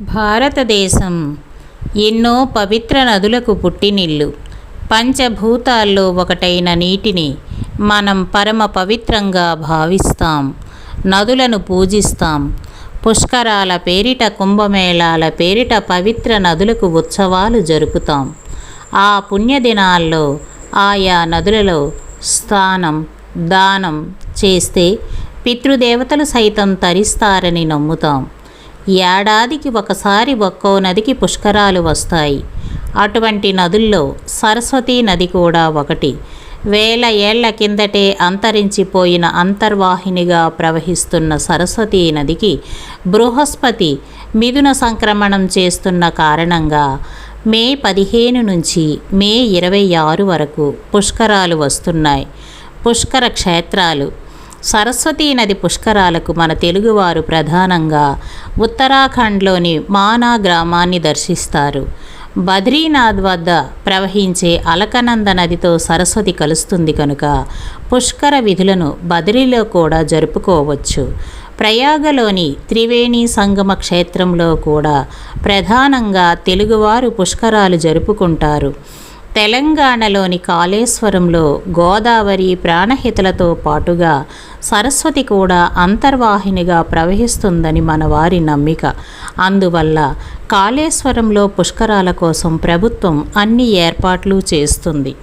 భారతదేశం ఎన్నో పవిత్ర నదులకు పుట్టినిల్లు. పంచభూతాల్లో ఒకటైన నీటిని మనం పరమ పవిత్రంగా భావిస్తాం. నదులను పూజిస్తాం. పుష్కరాల పేరిట కుంభమేళాల పేరిట పవిత్ర నదులకు ఉత్సవాలు జరుపుతాం. ఆ పుణ్యదినాల్లో ఆయా నదులలో స్నానం దానం చేస్తే పితృదేవతలు సైతం తరిస్తారని నమ్ముతాం. ఏడాదికి ఒకసారి ఒక్కో నదికి పుష్కరాలు వస్తాయి. అటువంటి నదుల్లో సరస్వతీ నది కూడా ఒకటి. వేల ఏళ్ళ కిందటే అంతరించిపోయిన అంతర్వాహినిగా ప్రవహిస్తున్న సరస్వతీ నదికి బృహస్పతి మిథున సంక్రమణం చేస్తున్న కారణంగా మే పదిహేను నుంచి మే ఇరవై ఆరు వరకు పుష్కరాలు వస్తున్నాయి. పుష్కర క్షేత్రాలు సరస్వతీ నది పుష్కరాలకు మన తెలుగువారు ప్రధానంగా ఉత్తరాఖండ్లోని మానా గ్రామాన్ని దర్శిస్తారు. బద్రీనాథ్ వద్ద ప్రవహించే అలకనంద నదితో సరస్వతి కలుస్తుంది కనుక పుష్కర విధులను బద్రీలో కూడా జరుపుకోవచ్చు. ప్రయాగలోని త్రివేణి సంగమ క్షేత్రంలో కూడా ప్రధానంగా తెలుగువారు పుష్కరాలు జరుపుకుంటారు. తెలంగాణలోని కాళేశ్వరంలో గోదావరి ప్రాణహితలతో పాటుగా సరస్వతి కూడా అంతర్వాహినిగా ప్రవహిస్తుందని మన వారి నమ్మిక. అందువల్ల కాళేశ్వరంలో పుష్కరాల కోసం ప్రభుత్వం అన్ని ఏర్పాట్లు చేస్తుంది.